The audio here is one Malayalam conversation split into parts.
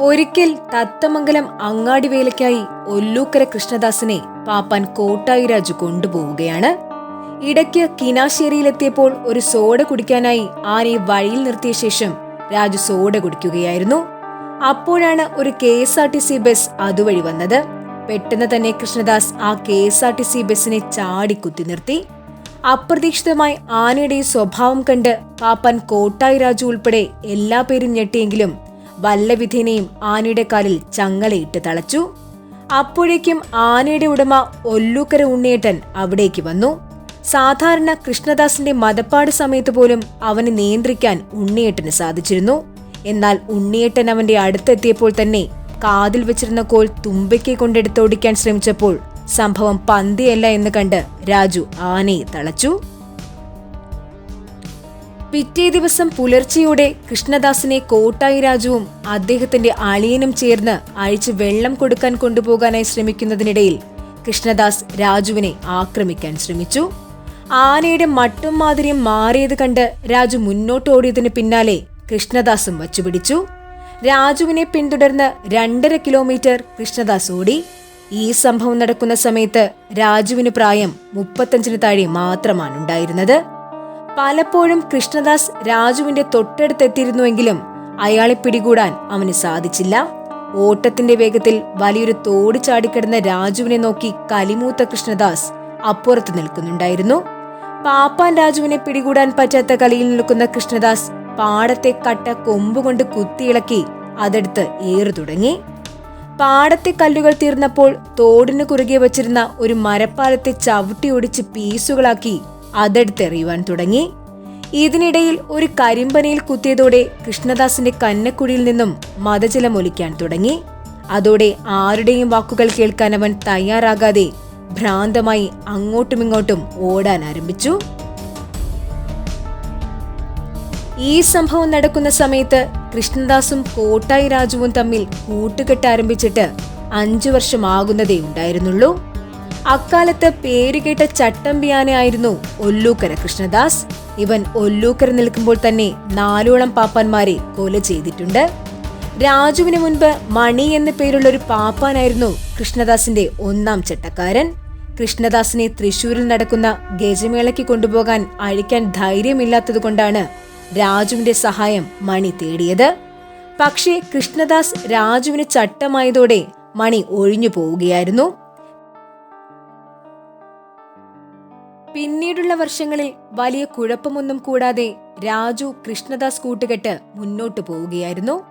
ഒരിക്കൽ തത്തമംഗലം അങ്ങാടി വേലയ്ക്കായി ഒല്ലൂക്കര കൃഷ്ണദാസിനെ പാപ്പാൻ കോട്ടായി രാജു കൊണ്ടുപോവുകയാണ്. ഇടയ്ക്ക് കിനാശ്ശേരിയിലെത്തിയപ്പോൾ ഒരു സോഡ കുടിക്കാനായി ആനയെ വഴിയിൽ നിർത്തിയ ശേഷം രാജു സോഡ കുടിക്കുകയായിരുന്നു. അപ്പോഴാണ് ഒരു K S R T C bus അതുവഴി വന്നത്. പെട്ടെന്ന് തന്നെ കൃഷ്ണദാസ് ആ K S R T C ബസ്സിനെ ചാടി കുത്തി നിർത്തി. അപ്രതീക്ഷിതമായി ആനയുടെ സ്വഭാവം കണ്ട് പാപ്പാൻ കോട്ടായി രാജു ഉൾപ്പെടെ എല്ലാ പേരും ഞെട്ടിയെങ്കിലും വല്ലവിധേനയും ആനയുടെ കാലിൽ ചങ്ങലയിട്ട് തളച്ചു. അപ്പോഴേക്കും ആനയുടെ ഉടമ ഒല്ലൂക്കര ഉണ്ണിയേട്ടൻ അവിടേക്ക് വന്നു. സാധാരണ കൃഷ്ണദാസിന്റെ മതപ്പാട് സമയത്ത് പോലും അവനെ നിയന്ത്രിക്കാൻ ഉണ്ണിയേട്ടന് സാധിച്ചിരുന്നു. എന്നാൽ ഉണ്ണിയേട്ടൻ അവന്റെ അടുത്തെത്തിയപ്പോൾ തന്നെ കാതിൽ വെച്ചിരുന്ന കോൽ തുമ്പയ്ക്ക് കൊണ്ടെടുത്തോടിക്കാൻ ശ്രമിച്ചപ്പോൾ സംഭവം പന്തിയല്ല എന്ന് കണ്ട് രാജു ആനയെ തളച്ചു. പിറ്റേ ദിവസം പുലർച്ചെയോടെ കൃഷ്ണദാസിനെ കോട്ടായി രാജുവും അദ്ദേഹത്തിന്റെ അളിയനും ചേർന്ന് അഴിച്ച് വെള്ളം കൊടുക്കാൻ കൊണ്ടുപോകാനായി ശ്രമിക്കുന്നതിനിടയിൽ കൃഷ്ണദാസ് രാജുവിനെ ആക്രമിക്കാൻ ശ്രമിച്ചു. ആനയുടെ മട്ടും മാതിരിയും മാറിയത് കണ്ട് രാജു മുന്നോട്ടോടിയതിന് പിന്നാലെ കൃഷ്ണദാസും വച്ചുപിടിച്ചു. രാജുവിനെ പിന്തുടർന്ന് രണ്ടര കിലോമീറ്റർ കൃഷ്ണദാസ് ഓടി. ഈ സംഭവം നടക്കുന്ന സമയത്ത് രാജുവിന് പ്രായം മുപ്പത്തഞ്ചിന് താഴെ മാത്രമാണ് ഉണ്ടായിരുന്നത്. പലപ്പോഴും കൃഷ്ണദാസ് രാജുവിന്റെ തൊട്ടടുത്തെത്തിയിരുന്നുവെങ്കിലും അയാളെ പിടികൂടാൻ അവന് സാധിച്ചില്ല. ഓട്ടത്തിന്റെ വേഗത്തിൽ വലിയൊരു തോട് ചാടിക്കിടന്ന രാജുവിനെ നോക്കി കലിമൂത്ത കൃഷ്ണദാസ് അപ്പുറത്ത് നിൽക്കുന്നുണ്ടായിരുന്നു. പാപ്പാൻ രാജുവിനെ പിടികൂടാൻ പറ്റാത്ത കലിയിൽ നിൽക്കുന്ന കൃഷ്ണദാസ് പാടത്തെ കട്ട കൊമ്പുകൊണ്ട് കുത്തിയിളക്കി അതെടുത്ത് ഏറു തുടങ്ങി. പാടത്തെ കല്ലുകൾ തീർന്നപ്പോൾ തോടിന് കുറുകെ വച്ചിരുന്ന ഒരു മരപ്പാലത്തെ ചവിട്ടിയൊടിച്ച് പീസുകളാക്കി അതെടുത്തെറിയുവാൻ തുടങ്ങി. ഇതിനിടയിൽ ഒരു കരിമ്പനയിൽ കുത്തിയതോടെ കൃഷ്ണദാസിന്റെ കന്നക്കുഴിയിൽ നിന്നും മതജലം ഒലിക്കാൻ തുടങ്ങി. അതോടെ ആരുടെയും വാക്കുകൾ കേൾക്കാൻ അവൻ തയ്യാറാകാതെ ഭ്രാന്തമായി അങ്ങോട്ടുമിങ്ങോട്ടും ഓടാൻ ആരംഭിച്ചു. ഈ സംഭവം നടക്കുന്ന സമയത്ത് കൃഷ്ണദാസും കോട്ടായി രാജുവും തമ്മിൽ കൂട്ടുകെട്ട് ആരംഭിച്ചിട്ട് അഞ്ചു വർഷമാകുന്നതേ ഉണ്ടായിരുന്നുള്ളൂ. അക്കാലത്ത് പേരുകേട്ട ചട്ടമ്പിയാനയായിരുന്നു ഒല്ലൂക്കര കൃഷ്ണദാസ്. ഇവൻ ഒല്ലൂക്കര നിൽക്കുമ്പോൾ തന്നെ നാലോളം പാപ്പാന്മാരെ കൊല ചെയ്തിട്ടുണ്ട്. രാജുവിന് മുൻപ് മണി എന്ന പേരുള്ള ഒരു പാപ്പാനായിരുന്നു കൃഷ്ണദാസിന്റെ ഒന്നാം ചട്ടക്കാരൻ. കൃഷ്ണദാസിനെ തൃശൂരിൽ നടക്കുന്ന ഗജമേളയ്ക്ക് കൊണ്ടുപോകാൻ അഴിക്കാൻ ധൈര്യമില്ലാത്തതുകൊണ്ടാണ് രാജുവിന്റെ സഹായം മണി തേടിയത്. പക്ഷേ കൃഷ്ണദാസ് രാജുവിന് ചട്ടമായതോടെ മണി ഒഴിഞ്ഞു പോവുകയായിരുന്നു. വർഷങ്ങളിൽ വലിയ കുഴപ്പമൊന്നും കൂടാതെ രാജു കൃഷ്ണദാസ് കൂട്ടുകെട്ട് മുന്നോട്ടു പോവുകയായിരുന്നു.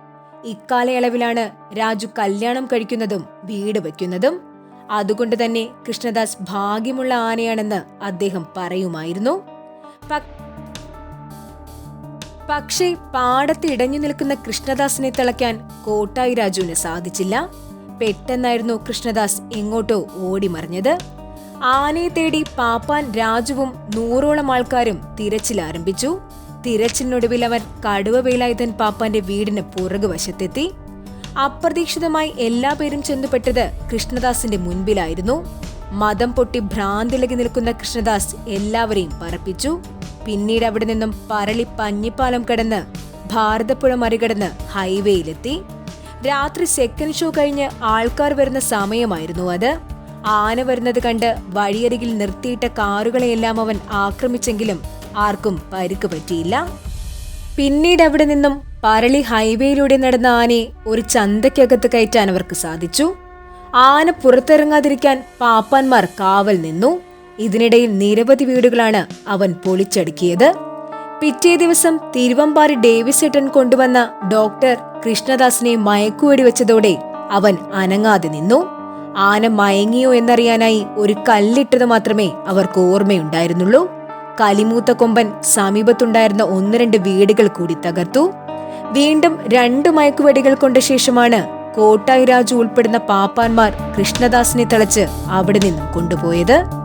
ഇക്കാലയളവിലാണ് രാജു കല്യാണം കഴിക്കുന്നതും വീട് വയ്ക്കുന്നതും. അതുകൊണ്ട് തന്നെ കൃഷ്ണദാസ് ഭാഗ്യമുള്ള ആനയാണെന്ന് അദ്ദേഹം പറയുമായിരുന്നു. പക്ഷേ പാടത്ത് ഇടഞ്ഞു നിൽക്കുന്ന കൃഷ്ണദാസിനെ തിളയ്ക്കാൻ കോട്ടായി രാജുവിന് സാധിച്ചില്ല. പെട്ടെന്നായിരുന്നു കൃഷ്ണദാസ് എങ്ങോട്ടോ ഓടിമറിഞ്ഞത്. ആനയെ തേടി പാപ്പാൻ രാജുവും നൂറോളം ആൾക്കാരും തിരച്ചിൽ ആരംഭിച്ചു. തിരച്ചിലിനൊടുവിൽ അവൻ കടുവ വേലായുധൻ പാപ്പാന്റെ വീടിന് പുറകുവശത്തെത്തി അപ്രതീക്ഷിതമായി എല്ലാ പേരും ചെന്നുപെട്ടത് കൃഷ്ണദാസിന്റെ മുൻപിലായിരുന്നു. മതം പൊട്ടി ഭ്രാന്തിളകി നിൽക്കുന്ന കൃഷ്ണദാസ് എല്ലാവരെയും പറപ്പിച്ചു. പിന്നീട് അവിടെ നിന്നും പരളി പഞ്ഞിപ്പാലം കടന്ന് ഭാരതപ്പുഴ മറികടന്ന് ഹൈവേയിലെത്തി. രാത്രി സെക്കൻഡ് ഷോ കഴിഞ്ഞ് ആൾക്കാർ വരുന്ന സമയമായിരുന്നു അത്. ആന വരുന്നത് കണ്ട് വഴിയരികിൽ നിർത്തിയിട്ട കാറുകളെയെല്ലാം അവൻ ആക്രമിച്ചെങ്കിലും ആർക്കും പരിക്ക് പറ്റിയില്ല. പിന്നീട് അവിടെ നിന്നും പരളി ഹൈവേയിലൂടെ നടന്ന ആനയെ ഒരു ചന്തയ്ക്കകത്ത് കയറ്റാൻ അവർക്ക് സാധിച്ചു. ആന പുറത്തിറങ്ങാതിരിക്കാൻ പാപ്പാന്മാർ കാവൽ നിന്നു. ഇതിനിടയിൽ നിരവധി വീടുകളാണ് അവൻ പൊളിച്ചടുക്കിയത്. പിറ്റേ ദിവസം തിരുവമ്പാറി ഡേവിസേട്ടൻ കൊണ്ടുവന്ന ഡോക്ടർ കൃഷ്ണദാസിനെ മയക്കുവെടി വെച്ചതോടെ അവൻ അനങ്ങാതെ നിന്നു. ആന മയങ്ങിയോ എന്നറിയാനായി ഒരു കല്ലിട്ടത് മാത്രമേ അവർക്ക് ഓർമ്മയുണ്ടായിരുന്നുള്ളൂ. കലിമൂത്ത കൊമ്പൻ സമീപത്തുണ്ടായിരുന്ന ഒന്ന് രണ്ട് വീടുകൾ കൂടി തകർത്തു. വീണ്ടും രണ്ട് മയക്കുവെടികൾ കൊണ്ട ശേഷമാണ് കോട്ടായി രാജു ഉൾപ്പെടുന്ന പാപ്പാന്മാർ കൃഷ്ണദാസിനെ തളച്ച് അവിടെ നിന്നും കൊണ്ടുപോയത്.